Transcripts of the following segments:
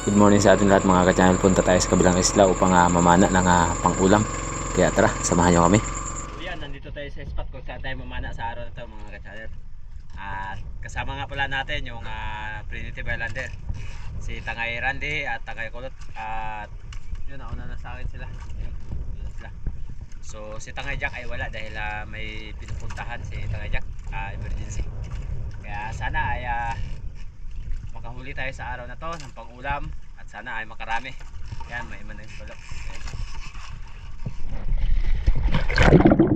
Good morning sa ating lahat mga ka-channel. Punta tayo sa kabilang isla upang ah, mamana ng ah, pang-ulam. Kaya tara, samahan nyo kami. Yan, nandito tayo sa spot kung saan tayo mamana sa araw na ito mga ka-channel. At kasama nga pala natin yung ah, Primitive Islander. Si Tangay Randy at Tangay Kulot. At yun, nauna na sa akin sila. Sila. So si Tangay Jack ay wala dahil ah, may pinupuntahan si Tangay Jack. ah, emergency. Kaya sana ay ah, makahuli tayo sa araw na to ng pang-ulam at sana ay makarami. Yan, may iman na yung. Ayan.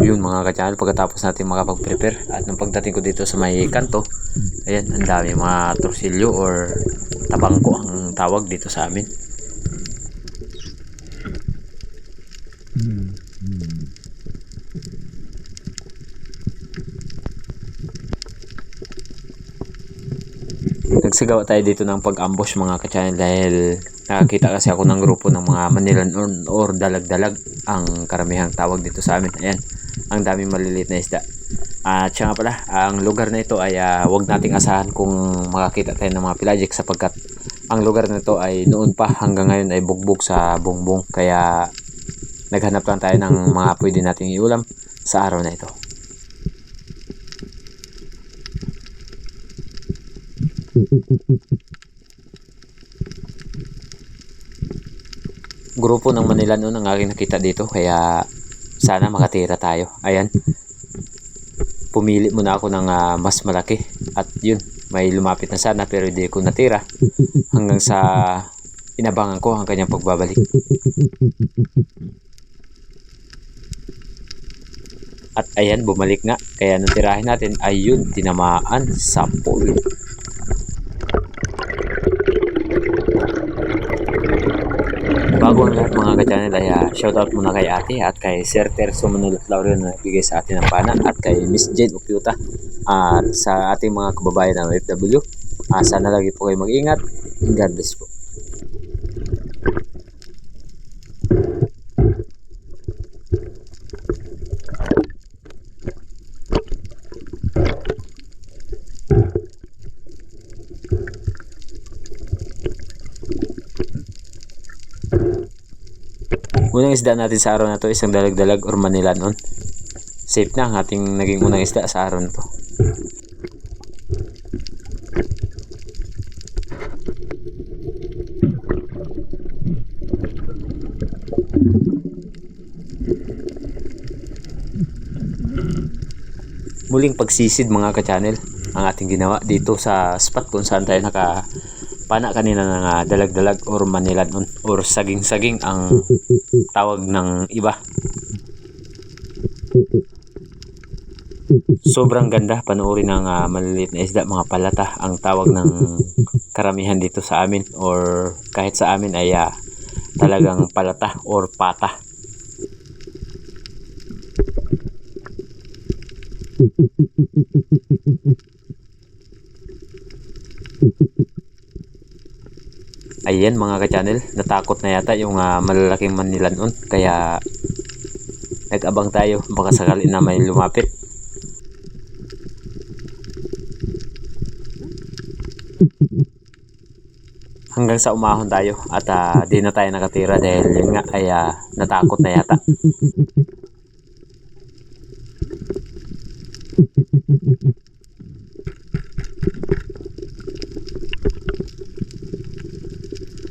Yun mga ka-channel, pagkatapos natin makapag-prepare at nung pagdating ko dito sa may kanto, ayan, ang dami mga torsilyo or tabangko ang tawag dito sa amin. Nagsagawa tayo dito ng pag-ambush mga ka-channel dahil nakakita kasi ako ng grupo ng mga Manilan or, or dalag-dalag ang karamihang tawag dito sa amin. Ayan, ang daming maliliit na isda. At siya nga pala, ang lugar na ito ay ah, wag nating asahan kung makakita tayo ng mga pelagic sapagkat ang lugar na ito ay noon pa hanggang ngayon ay bugbog sa bongbong kaya naghanap lang tayo ng mga pwede nating iulam sa araw na ito. Grupo ng Manila noon ang aking nakita dito kaya sana makatira tayo. Ayan. Pumili muna ako ng ah, mas malaki at yun, may lumapit na sana pero hindi ko natira hanggang sa inabangan ko ang kanyang pagbabalik. At ayan, bumalik nga. Kaya nung tirahin natin, ayun, tinamaan sa pool. Bago ang lahat mga ka-channel ay uh, shoutout muna kay ate at kay Sir Terso Manulot Laurel na nagbigay sa atin ng pana at kay Miss Jane Upiuta at sa ating mga kababayan ng OFW. Ah, sana lagi po kayo mag-ingat. God bless po. Unang isda natin sa araw na to isang dalag-dalag or manilanon. Safe na ang ating naging unang isda sa araw na to. Muling pagsisid mga ka-channel ang ating ginawa dito sa spot kung saan tayo naka pana kanina ng ah, dalag-dalag or manilanon or saging-saging ang tawag ng iba. Sobrang ganda panoorin ng ah, maliliit na isda, mga palata ang tawag ng karamihan dito sa amin or kahit sa amin ay ah, talagang palata or pata. Ayan mga ka-channel, natakot na yata yung uh, malalaking manila noon. Kaya nag-abang tayo baka sakali na may lumapit. Hanggang sa umahon tayo at uh, di na tayo nakatira dahil yun nga ay uh, natakot na yata.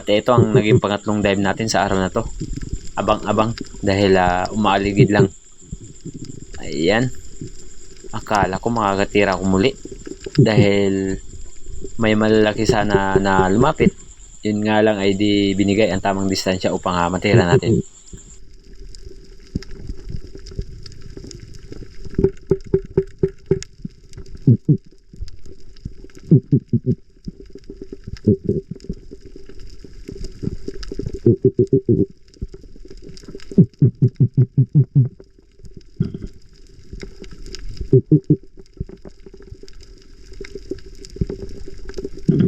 At ito ang naging pangatlong dive natin sa araw na to. Abang-abang dahil ah, umaaligid lang. Ayan. Akala ko makakatira ko muli. Dahil may malalaki sana na lumapit. Yun nga lang ay di binigay ang tamang distansya upang ah, matira natin. At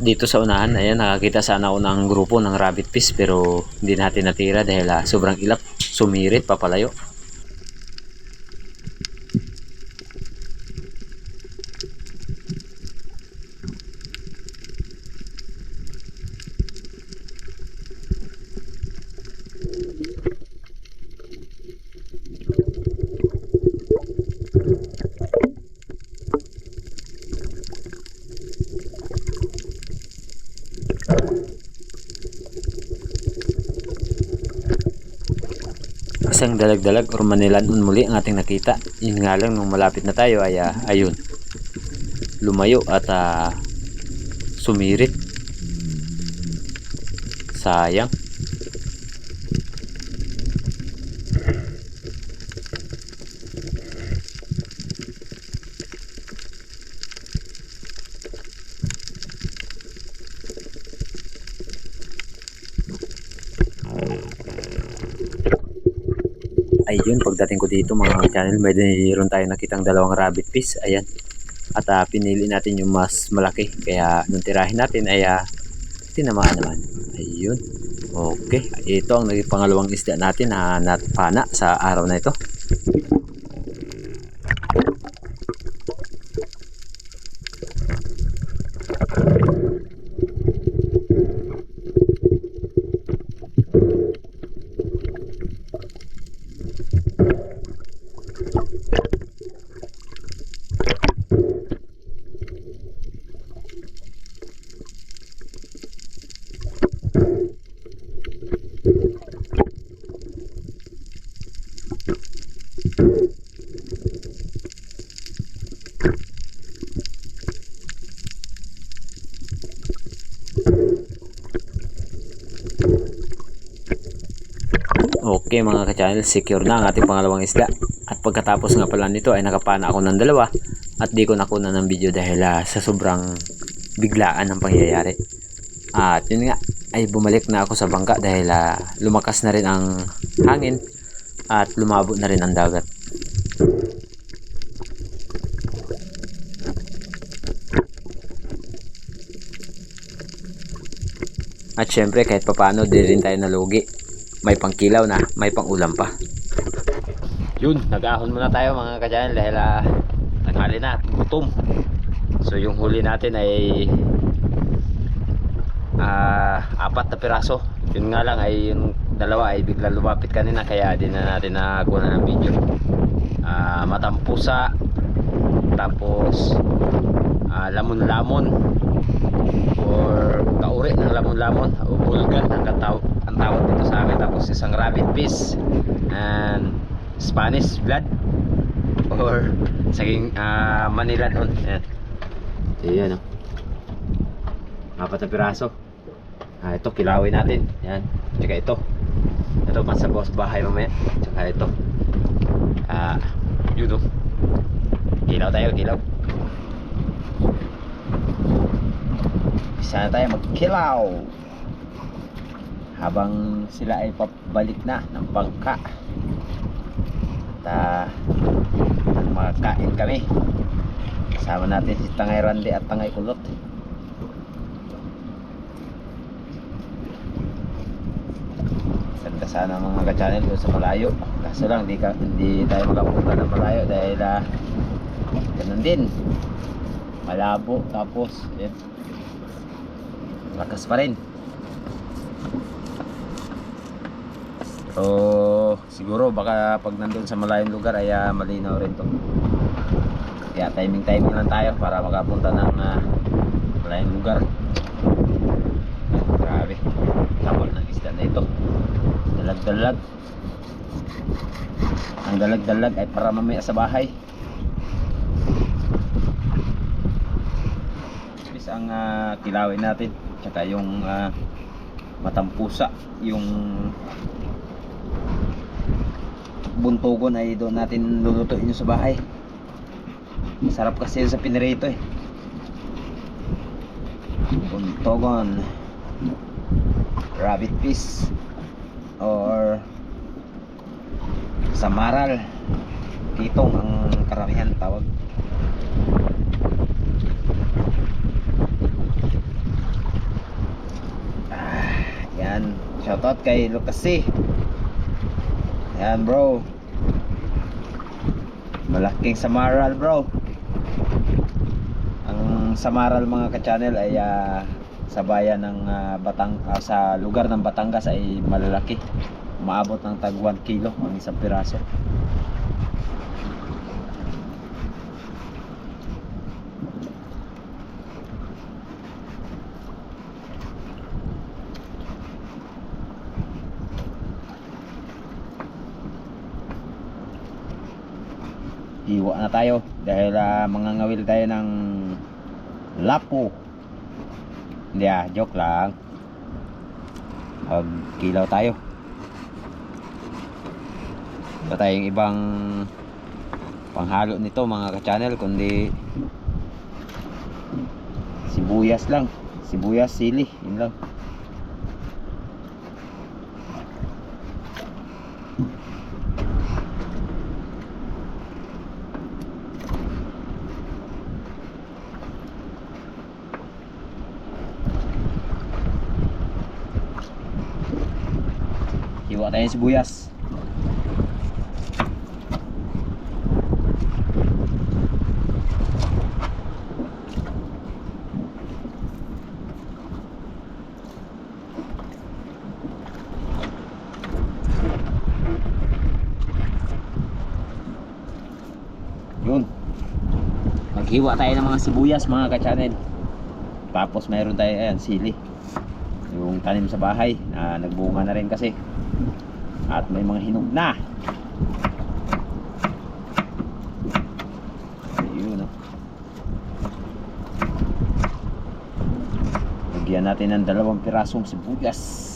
dito sa unahan, ayan, nakakita sana ako ng grupo ng rabbit fish pero hindi natin natira dahil ah, sobrang ilap, sumirit, papalayo. Isang dalag-dalag or manilanon muli ang ating nakita. Yun nga lang nung malapit na tayo ay ah, ayun. Lumayo at ah, sumirit. Sayang. Ayun, pagdating ko dito mga channel, may mayroon tayong nakitang dalawang rabbit fish. Ayan. At ah, pinili natin yung mas malaki. Kaya nung tirahin natin ay ah, tinamaan naman. Ayun. Okay. Ito ang naging pangalawang isda natin na natpana sa araw na ito. Okay mga ka-channel, secure na ang ating pangalawang isda. At pagkatapos nga pala nito ay nakapana ako ng dalawa at di ko nakuna ng video dahil ah, sa sobrang biglaan ng pangyayari. At yun nga, ay bumalik na ako sa bangka dahil ah, lumakas na rin ang hangin at lumabo na rin ang dagat. At syempre kahit papano di rin tayo nalugi. May pangkilaw na, may pangulam pa. Yun, nag-ahon muna tayo mga kadyan dahil uh, tanghali na, gutom. So yung huli natin ay ah, apat na piraso. Yun nga lang ay yung dalawa ay bigla lumapit kanina kaya di na natin nakakuha ng video. Ah, matampusa tapos ah, lamon-lamon or kauri ng lamon-lamon o bulgan ang, kataw ang tawag dito sa amin tapos isang rabbit fish. And Spanish blood. Or saging uh, Manila doon. Yan yan o apat na piraso. Ah, ito kilawin natin. Yan tsaka ito. Ito pa sa boss bahay mamaya. Tsaka ito. Ah yun o kilaw tayo kilaw. Isa na tayo magkilaw habang sila ay pabalik na ng bangka at uh, makakain kami kasama natin si Tangay Randi at Tangay Kulot sanda sana mga ka-channel sa malayo Kaso lang, di, ka, hindi tayo makapunta ng malayo dahil ah, ganun din. Malabo, tapos, yun. Lakas pa rin. So, siguro baka pag nandun sa malayong lugar ay ah, malinaw rin to. Kaya timing-timing lang tayo para makapunta ng ah, malayong lugar. Grabe. Tapol ng isda na ito. Dalag-dalag. Ang dalag-dalag ay para mamaya sa bahay. Bis ang ah, kilawin natin. Tsaka yung ah, matampusa. Yung buntugon ay doon natin lulutuin sa bahay. Masarap kasi sa pinirito eh. Buntogon. Rabbit fish. Or samaral. Kitong ang karamihan tawag. Ah, yan. Shoutout kay Lucas C. Yan bro. Malaking samaral bro. Ang samaral mga ka-channel ay ah, sa bayan ng ah, Batang ah, sa lugar ng Batangas ay malalaki. Umaabot ng tag 1 kilo ang isang piraso. Iwa na tayo dahil ah, mangangawil tayo ng lapo. Hindi ah, joke lang. Magkilaw tayo. Wala tayong ibang panghalo nito mga ka-channel kundi sibuyas lang. Sibuyas, sili, yun lang. Hiwa tayo ng sibuyas. Yun. Maghiwa tayo ng mga sibuyas mga ka-channel. Tapos mayroon tayo ayan, sili. Yung tanim sa bahay na nagbunga na rin kasi. At may mga hinog na. Ayun oh. Lagyan natin ng dalawang pirasong sibuyas.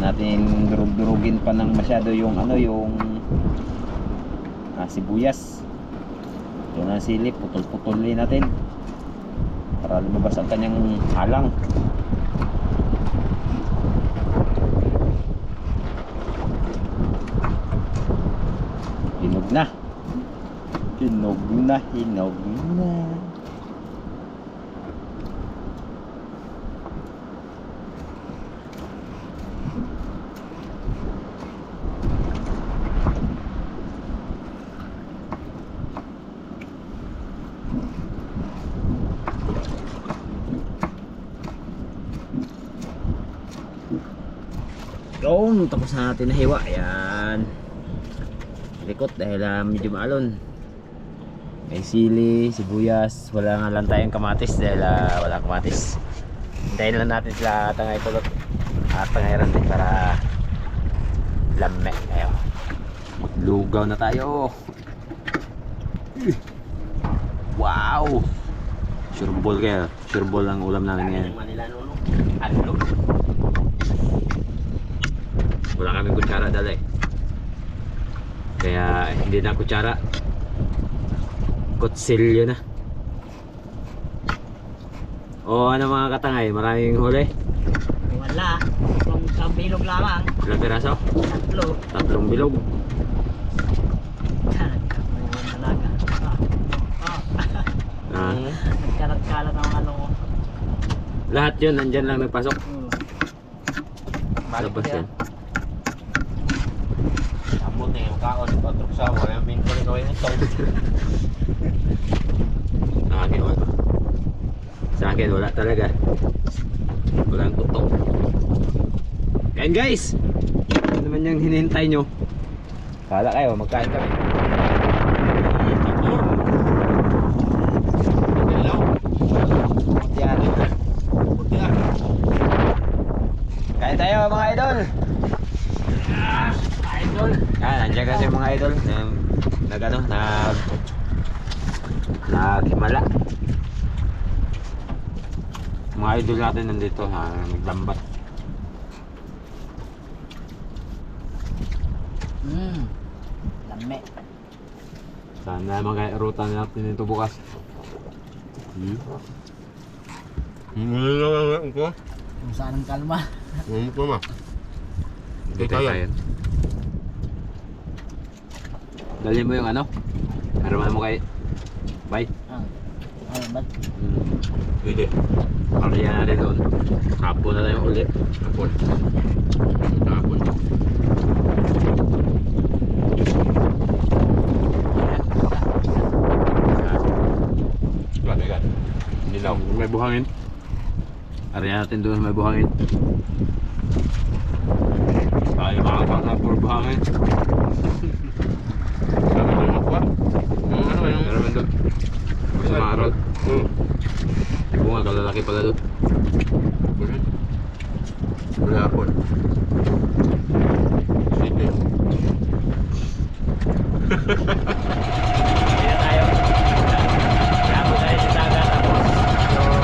na durug-durugin pa ng masyado yung ano yung ah, sibuyas. Ito na silip putol-putulin natin. Para lumabas ang kanyang halang. Hinog na. Hinog na hinog na Tapos na natin nahiwa. Ayan. Likot dahil ah, medyo maalon. May sili, sibuyas. Wala nga lang tayong kamatis dahil ah, wala kamatis. Hintayin lang natin sila tangay kulot. At tangayran din para lame. Ayun. Lugaw na tayo. Wow! Sureball kayo. Sureball ang ulam namin ngayon. Manila nuno. Ano? Wala kaming kutsara dala eh. Kaya hindi na kutsara. Kutsilyo na. O ano mga katangay, maraming huli. Wala. Kung sa bilog lamang, Ilang piraso? tatlo. Tatlong bilog. Talaga. Ah, Ah, Nagkalat-kalat ang ano lahat yun, nandyan lang nagpasok. Hmm. Labas yan. Amot na kaon. Patrok sa wala yung minto ni Kawin ito. Sa akin wala. Sa akin wala talaga. Walang tutok. Kain guys! Ano naman yung hinihintay nyo? Kala kayo, magkain kami. Yan. Kain tayo mga idol! Idol. Nandiyan kasi mga idol. Um, nag ano, nag... Naghimala. Mga idol natin nandito ha, naglambat. Hmm. Lame. Sana mga ruta natin ito bukas. Hmm? Ko. Kung saan ang kalma. Ko ma? Hindi tayo. Dali mo yung ano? Haraman mo kay... Bye. Ah. Ano ba? Hmm. Pwede. Kaya natin doon. Hapon na tayo ulit. Tapon. Tapon. Grabe ka. Nilaw. May buhangin. Ariyan natin doon may buhangin. Tayo makapasa for buhangin. Yung ano yung... Pero man doon. Sa mga rod. Hmm. Bunga kalalaki pala doon. Wala. Hapon. Sige. Kaya tayo. Kaya tayo sa dagat tapos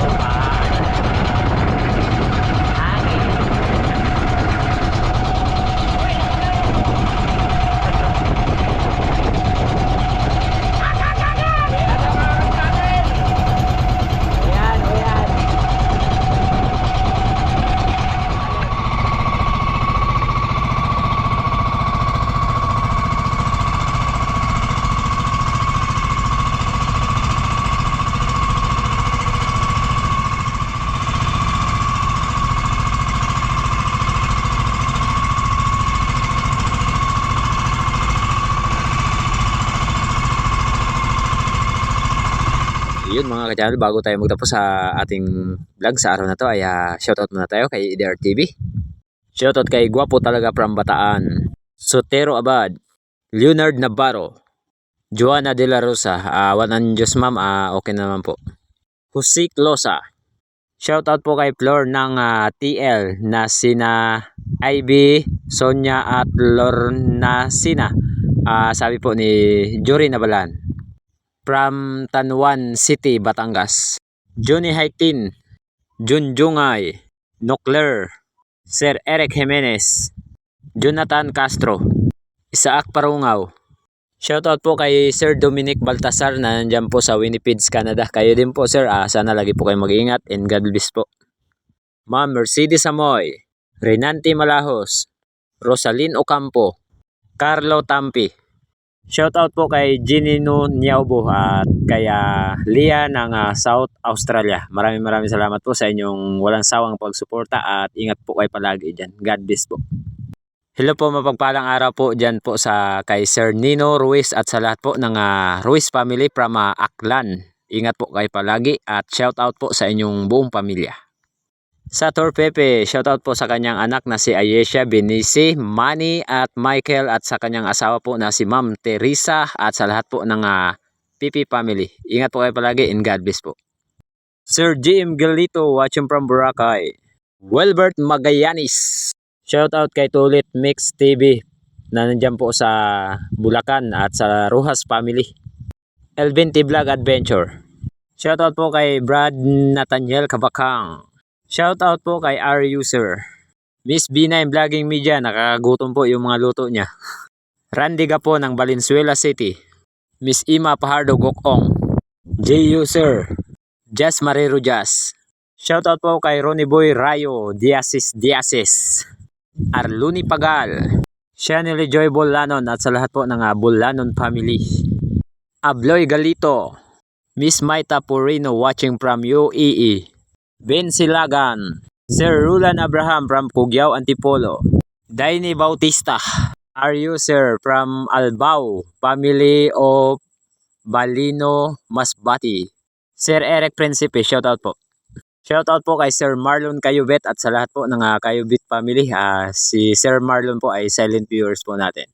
yung paan. Hangin. Ayan, ayan. Ka-channel, bago tayo magtapos sa ating vlog sa araw na to ay ah, shoutout muna tayo kay EDR TV. Shoutout kay Guwapo talaga from Bataan. Sotero Abad. Leonard Navarro. Joanna De La Rosa. Uh, one and Diyos ma'am, ah, okay naman po. Husik Losa. Shoutout po kay Flor ng ah, TL na sina Ivy, Sonia at Lorna Sina. Ah, sabi po ni Jory Nabalan from Tanwan City, Batangas. Johnny Haitin, Junjungay, Nokler, Sir Eric Jimenez, Jonathan Castro, Isaac Parungaw. Shoutout po kay Sir Dominic Baltasar na nandyan po sa Winnipeg, Canada. Kayo din po sir, ah, sana lagi po kayo mag-iingat and God bless po. Ma'am Mercedes Amoy, Renante Malahos, Rosalyn Ocampo, Carlo Tampi, Shoutout po kay Ginino Niaubo at kay Lia ng ah, South Australia. Maraming maraming salamat po sa inyong walang sawang pagsuporta at ingat po kayo palagi dyan. God bless po. Hello po, mapagpalang araw po dyan po sa kay Sir Nino Ruiz at sa lahat po ng ah, Ruiz family from ah, Aklan. Ingat po kayo palagi at shoutout po sa inyong buong pamilya. Sa Tor Pepe, shoutout po sa kanyang anak na si Ayesha Benici, Manny at Michael at sa kanyang asawa po na si Ma'am Teresa at sa lahat po ng ah, Pipi family. Ingat po kayo palagi and God bless po. Sir Jim Galito watching from Boracay. Wilbert Magallanes. Shoutout kay Tulit Mix TV na nandyan po sa Bulacan at sa Ruhas family. Elvin T Vlog Adventure. Shoutout po kay Brad Nathaniel Kabakang. Shout out po kay our user. Miss B9 Vlogging Media, nakakagutom po yung mga luto niya. Randy Gapo ng Valenzuela City. Miss Ima Pahardo Gokong. J User. Jazz Marero Jazz. Shout out po kay Ronnie Boy Rayo, Diasis Diasis. Arluni Pagal. Shanily Joy Bolanon at sa lahat po ng uh, Bolanon family. Abloy Galito. Miss Maita Purino watching from UAE. Silagan. Sir Rulan Abraham from Pugyao, Antipolo. Daini Bautista. Are you sir from Albao, family of Balino Masbati. Sir Eric Principe, shout out po. Shout out po kay Sir Marlon Kayubet at sa lahat po ng uh, Kayubit family. Ah, si Sir Marlon po ay silent viewers po natin.